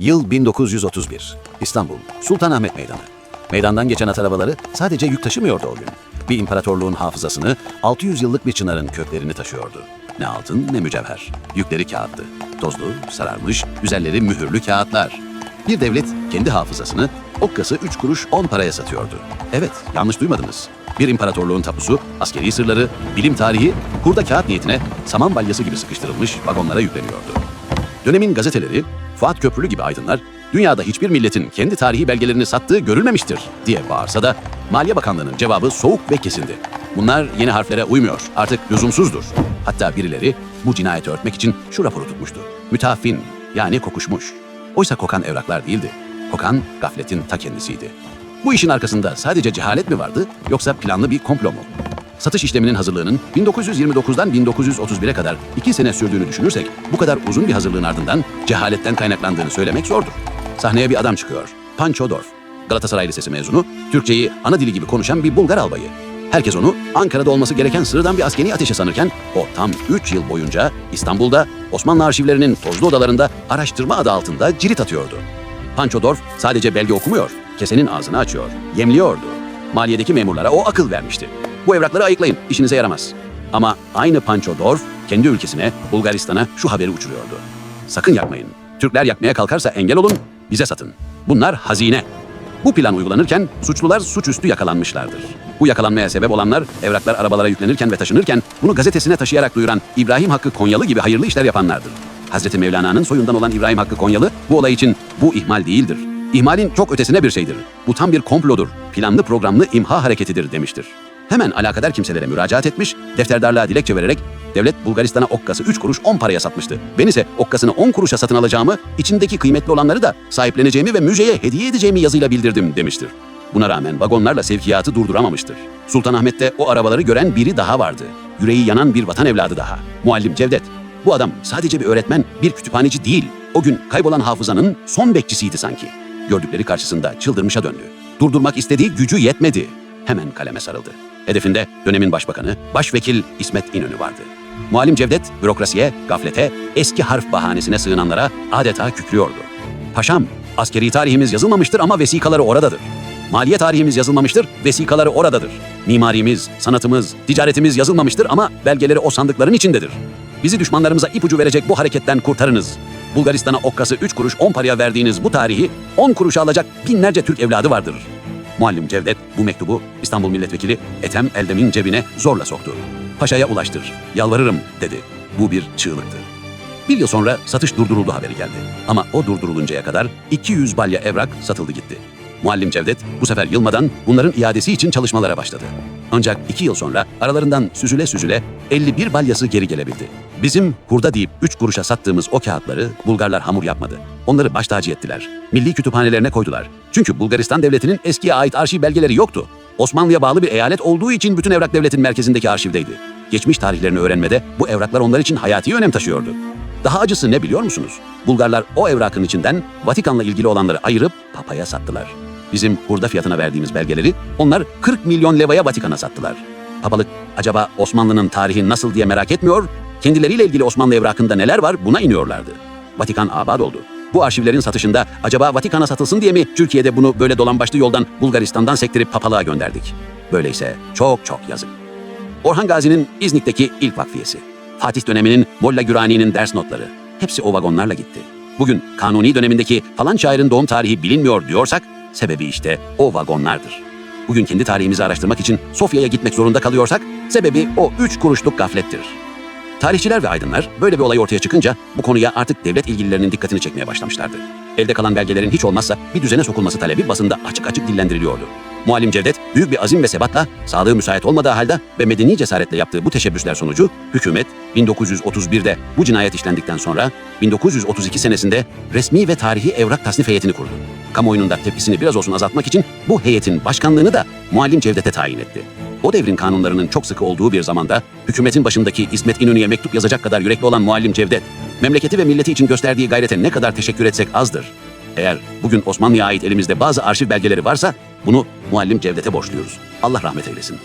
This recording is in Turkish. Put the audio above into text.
Yıl 1931. İstanbul, Sultanahmet Meydanı. Meydandan geçen at arabaları sadece yük taşımıyordu o gün. Bir imparatorluğun hafızasını, 600 yıllık bir çınarın köklerini taşıyordu. Ne altın ne mücevher. Yükleri kağıttı. Tozlu, sararmış, üzerleri mühürlü kağıtlar. Bir devlet kendi hafızasını okkası 3 kuruş 10 paraya satıyordu. Evet, yanlış duymadınız. Bir imparatorluğun tapusu, askeri sırları, bilim tarihi, hurda kağıt niyetine saman balyası gibi sıkıştırılmış vagonlara yükleniyordu. Dönemin gazeteleri, Fuat Köprülü gibi aydınlar, dünyada hiçbir milletin kendi tarihi belgelerini sattığı görülmemiştir diye bağırsa da Maliye Bakanlığı'nın cevabı soğuk ve kesindi. Bunlar yeni harflere uymuyor, artık lüzumsuzdur. Hatta birileri bu cinayeti örtmek için şu raporu tutmuştu. Mütafin, yani kokuşmuş. Oysa kokan evraklar değildi. Kokan gafletin ta kendisiydi. Bu işin arkasında sadece cehalet mi vardı yoksa planlı bir komplo mu? Satış işleminin hazırlığının 1929'dan 1931'e kadar iki sene sürdüğünü düşünürsek bu kadar uzun bir hazırlığın ardından cehaletten kaynaklandığını söylemek zordur. Sahneye bir adam çıkıyor. Pancho Dorf. Galatasaray Lisesi mezunu, Türkçeyi ana dili gibi konuşan bir Bulgar albayı. Herkes onu Ankara'da olması gereken sıradan bir askeri ateşe sanırken o tam 3 yıl boyunca İstanbul'da Osmanlı arşivlerinin tozlu odalarında araştırma adı altında cirit atıyordu. Pancho Dorf sadece belge okumuyor, kesenin ağzını açıyor, yemliyordu. Maliyedeki memurlara o akıl vermişti. Bu evrakları ayıklayın, işinize yaramaz. Ama aynı Pancho Dorf kendi ülkesine, Bulgaristan'a şu haberi uçuruyordu. Sakın yakmayın. Türkler yakmaya kalkarsa engel olun, bize satın. Bunlar hazine. Bu plan uygulanırken suçlular suçüstü yakalanmışlardır. Bu yakalanmaya sebep olanlar evraklar arabalara yüklenirken ve taşınırken bunu gazetesine taşıyarak duyuran İbrahim Hakkı Konyalı gibi hayırlı işler yapanlardır. Hazreti Mevlana'nın soyundan olan İbrahim Hakkı Konyalı bu olay için bu ihmal değildir. İhmalin çok ötesine bir şeydir. Bu tam bir komplodur. Planlı programlı imha hareketidir demiştir. Hemen alakadar kimselere müracaat etmiş, defterdarlığa dilekçe vererek devlet Bulgaristan'a okkası 3 kuruş 10 paraya satmıştı. Ben ise okkasını 10 kuruşa satın alacağımı, içindeki kıymetli olanları da sahipleneceğimi ve müzeye hediye edeceğimi yazıyla bildirdim demiştir. Buna rağmen vagonlarla sevkiyatı durduramamıştır. Sultanahmet'te o arabaları gören biri daha vardı. Yüreği yanan bir vatan evladı daha. Muallim Cevdet. Bu adam sadece bir öğretmen, bir kütüphaneci değil. O gün kaybolan hafızanın son bekçisiydi sanki. Gördükleri karşısında çıldırmışa döndü. Durdurmak istediği gücü yetmedi. Hemen kaleme sarıldı. Hedefinde dönemin başbakanı, başvekil İsmet İnönü vardı. Muallim Cevdet, bürokrasiye, gaflete, eski harf bahanesine sığınanlara adeta kükrüyordu. Paşam, askeri tarihimiz yazılmamıştır ama vesikaları oradadır. Maliye tarihimiz yazılmamıştır, vesikaları oradadır. Mimarimiz, sanatımız, ticaretimiz yazılmamıştır ama belgeleri o sandıkların içindedir. Bizi düşmanlarımıza ipucu verecek bu hareketten kurtarınız. Bulgaristan'a okkası 3 kuruş 10 paraya verdiğiniz bu tarihi 10 kuruşa alacak binlerce Türk evladı vardır. Muallim Cevdet bu mektubu İstanbul Milletvekili Ethem Eldem'in cebine zorla soktu. Paşaya ulaştır, yalvarırım dedi. Bu bir çığlıktı. Bir yıl sonra satış durduruldu haberi geldi. Ama o durduruluncaya kadar 200 balya evrak satıldı gitti. Muallim Cevdet bu sefer yılmadan bunların iadesi için çalışmalara başladı. Ancak iki yıl sonra aralarından süzüle süzüle 51 balyası geri gelebildi. Bizim hurda deyip 3 kuruşa sattığımız o kağıtları Bulgarlar hamur yapmadı. Onları baş tacı ettiler. Milli kütüphanelerine koydular. Çünkü Bulgaristan devletinin eskiye ait arşiv belgeleri yoktu. Osmanlı'ya bağlı bir eyalet olduğu için bütün evrak devletin merkezindeki arşivdeydi. Geçmiş tarihlerini öğrenmede bu evraklar onlar için hayati önem taşıyordu. Daha acısı ne biliyor musunuz? Bulgarlar o evrakın içinden Vatikan'la ilgili olanları ayırıp papaya sattılar. Bizim hurda fiyatına verdiğimiz belgeleri onlar 40 milyon levaya Vatikan'a sattılar. Papalık acaba Osmanlı'nın tarihi nasıl diye merak etmiyor, kendileriyle ilgili Osmanlı evrakında neler var buna iniyorlardı. Vatikan abad oldu. Bu arşivlerin satışında acaba Vatikan'a satılsın diye mi Türkiye'de bunu böyle dolambaçlı yoldan Bulgaristan'dan sektirip papalığa gönderdik? Böyleyse çok çok yazık. Orhan Gazi'nin İznik'teki ilk vakfiyesi. Fatih döneminin Molla Gürani'nin ders notları. Hepsi o vagonlarla gitti. Bugün Kanuni dönemindeki falan şairin doğum tarihi bilinmiyor diyorsak sebebi işte o vagonlardır. Bugün kendi tarihimizi araştırmak için Sofya'ya gitmek zorunda kalıyorsak sebebi o üç kuruşluk gaflettir. Tarihçiler ve aydınlar böyle bir olay ortaya çıkınca bu konuya artık devlet ilgililerinin dikkatini çekmeye başlamışlardı. Elde kalan belgelerin hiç olmazsa bir düzene sokulması talebi basında açık açık dillendiriliyordu. Muallim Cevdet büyük bir azim ve sebatla sağlığı müsait olmadığı halde ve medeni cesaretle yaptığı bu teşebbüsler sonucu hükümet 1931'de bu cinayet işlendikten sonra 1932 senesinde resmi ve tarihi evrak tasnif heyetini kurdu. Kamuoyunun da tepkisini biraz olsun azaltmak için bu heyetin başkanlığını da Muallim Cevdet'e tayin etti. O devrin kanunlarının çok sıkı olduğu bir zamanda hükümetin başındaki İsmet İnönü'ye mektup yazacak kadar yürekli olan Muallim Cevdet, memleketi ve milleti için gösterdiği gayrete ne kadar teşekkür etsek azdır. Eğer bugün Osmanlı'ya ait elimizde bazı arşiv belgeleri varsa bunu Muallim Cevdet'e borçluyuz. Allah rahmet eylesin.